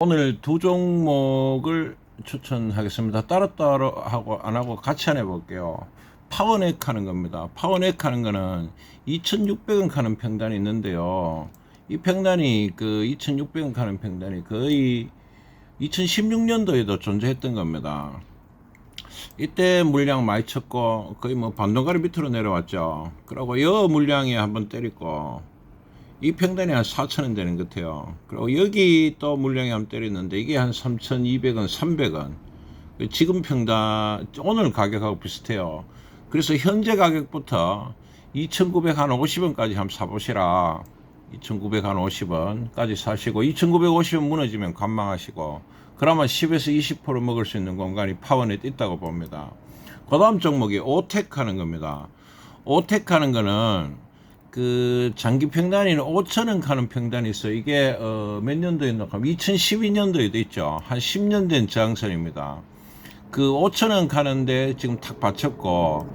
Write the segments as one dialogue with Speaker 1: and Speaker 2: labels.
Speaker 1: 오늘 두 종목을 추천하겠습니다. 따로따로 하고 안 하고 같이 안 해볼게요. 파워넥 하는 겁니다. 파워넥 하는 거는 2,600원 가는 평단이 있는데요. 이 평단이 그 2,600원 가는 평단이 거의 2016년도에도 존재했던 겁니다. 이때 물량 많이 쳤고 거의 뭐 반동가리 밑으로 내려왔죠. 그리고 여 물량이 한번 때리고 이 평단이 한 4,000원 되는 것 같아요. 그리고 여기 또 물량이 한번 때렸는데 이게 한 3,200원, 300원. 지금 평단 오늘 가격하고 비슷해요. 그래서 현재 가격부터 2,950원까지 한번 사보시라. 2,950원까지 사시고 2,950원 무너지면 관망하시고 그러면 10에서 20% 먹을 수 있는 공간이 파워넷 있다고 봅니다. 그 다음 종목이 오텍 하는 겁니다. 오텍 하는 거는 그 장기 평단에는 5천원 가는 평단이 있어요. 이게 어, 몇 년도에 있나? 2012년도에도 있죠. 한 10년 된 저항선입니다. 그 5천원 가는데 지금 탁 받쳤고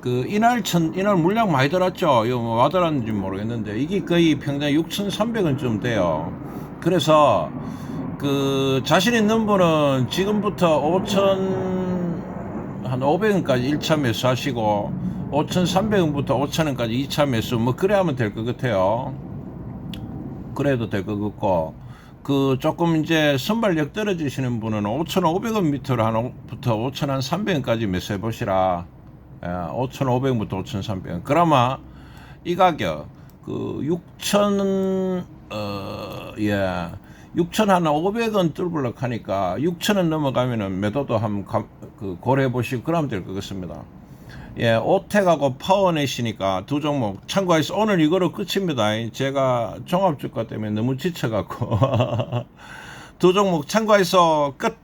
Speaker 1: 그 이날 천 이날 물량 많이 들었죠. 이거 뭐 와들었는지 모르겠는데 이게 거의 평당 6,300원쯤 돼요. 그래서 그 자신 있는 분은 지금부터 5천 한 500원까지 1차 매수하시고 5,300원부터 5,000원까지 2차 매수 뭐 그래 하면 될 것 같아요. 그래도 될 것 같고 그 조금 이제 선발력 떨어지시는 분은 5,500원 밑으로 한부터 5,300원까지 매수해 보시라. 예, 5,500원부터 5,300원. 그러면 이 가격 그 6,000 어, 예. 6천 한 500원 뚫블럭 하니까 6천원 넘어가면은 매도도 한번 그 고려해 보시고 그러면 될 것 같습니다. 예, 오텍하고 파워넷이니까 두 종목 참고해서 오늘 이거로 끝입니다. 제가 종합주가 때문에 너무 지쳐갖고 두 종목 참고해서 끝.